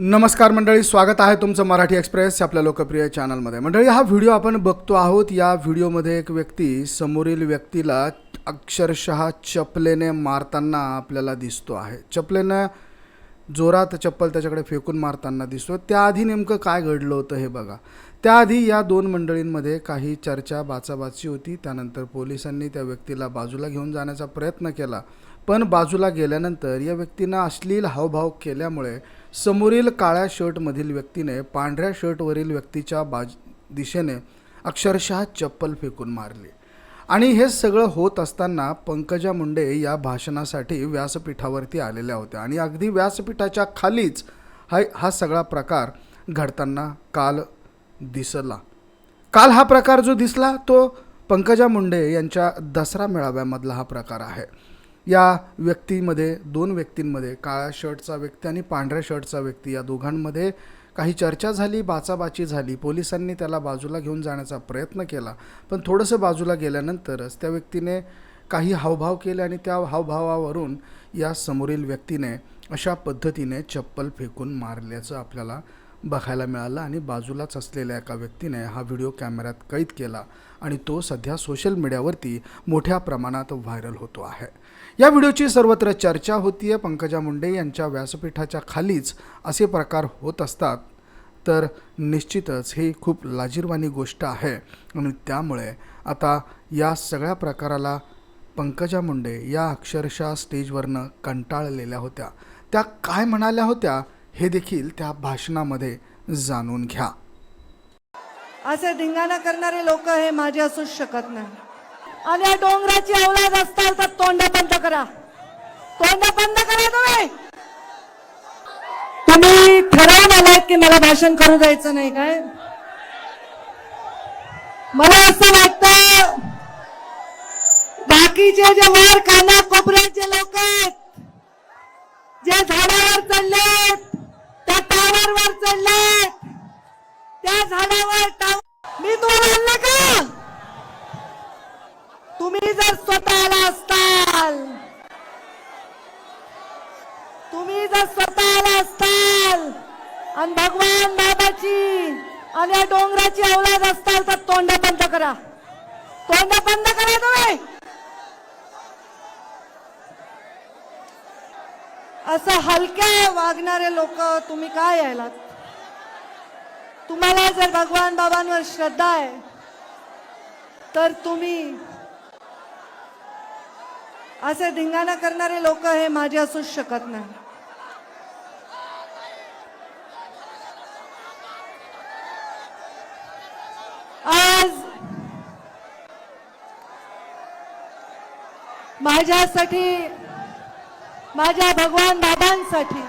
नमस्कार मंडळी स्वागत आहे तुमचं मराठी एक्सप्रेस आपल्या लोकप्रिय चॅनलमध्ये. मंडळी हा व्हिडिओ आपण बघतो आहोत. या व्हिडिओमध्ये एक व्यक्ती समोरील व्यक्तीला अक्षरशः चपलेने मारताना आपल्याला दिसतो आहे. चपलेनं जोरात चप्पल त्याच्याकडे फेकून मारताना दिसतो त्याआधी नेमकं काय घडलं होतं हे बघा. त्याआधी या दोन मंडळींमध्ये काही चर्चा बाचाबाची होती. त्यानंतर पोलिसांनी त्या व्यक्तीला बाजूला घेऊन जाण्याचा प्रयत्न केला. पण बाजूला गेल्यानंतर या व्यक्तीनं अश्लील हावभाव केल्यामुळे समोरील काळ्या शर्टमधील व्यक्तीने पांढऱ्या शर्टवरील व्यक्तीच्या बाज दिशेने अक्षरशः चप्पल फेकून मारली. आणि हे सगळं होत असताना पंकजा मुंडे या भाषणासाठी व्यासपीठावरती आलेल्या होत्या. आणि अगदी व्यासपीठाच्या खालीच हा हा सगळा प्रकार घडताना काल दिसला. काल हा प्रकार जो दिसला तो पंकजा मुंडे यांच्या दसरा मेळाव्यामधला हा प्रकार आहे. या व्यक्तीमध्ये दोन व्यक्तींमध्ये काळ्या शर्टचा व्यक्ती आणि पांढऱ्या शर्टचा व्यक्ती या दोघांमध्ये काही चर्चा झाली बाचाबाची झाली. पोलिसांनी त्याला बाजूला घेऊन जाण्याचा प्रयत्न केला. पण थोडंसं बाजूला गेल्यानंतरच त्या व्यक्तीने काही हावभाव केले आणि त्या हावभावावरून या समोरील व्यक्तीने अशा पद्धतीने चप्पल फेकून मारल्याचं आपल्याला बघायला मिळाला आणि बाजूलाच असलेल्या एका व्यक्तीने हा व्हिडिओ कॅमेऱ्यात कैद केला आणि तो सध्या सोशल मीडियावरती मोठ्या प्रमाणात व्हायरल होतो आहे. या व्हिडिओची सर्वत्र चर्चा होती आहे पंकजा मुंडे यांच्या व्यासपीठाच्या खालीच असे प्रकार होत असतात. तर निश्चितच ही खूप लाजीरवाणी गोष्ट आहे आणि त्यामुळे आता या सगळ्या प्रकाराला पंकजा मुंडे या अक्षरशः स्टेजवरनं कंटाळलेल्या होत्या. त्या काय म्हणाल्या होत्या? हे देखील त्या भाषणामध्ये जाणून घ्या. असे धिंगाणा करणारे लोक हे माझे असूच शकत नाही. आणि या डोंगराची औलाद असताल तर तोंड बंद करा. तोंड बंद करा तुम्ही. तुम्ही ठरवून आलात की मला भाषण करू द्यायचं नाही काय? मला असं वाटतं बाकीचे जे वर काना कोपऱ्याचे लोक आहेत जे झाडावर चढलेत झाडावर चढले त्या झाडावर मी तुम्हाला का? तुम्ही जर स्वतःला असताल. तुम्ही जर स्वतःला असताल आणि भगवान बाबाची आणि या डोंगराची औलाद असताल तर तोंड बंद करा. तोंड बंद करा तुम्ही. असं हलक्या वागणारे लोक तुम्ही काय यायलात? तुम्हाला जर भगवान बाबांवर श्रद्धा आहे तर तुम्ही असे धिंगाणा करणारे लोक हे माझे असूच शकत नाही. आज माझ्यासाठी माझ्या भगवान बाबांसाठी.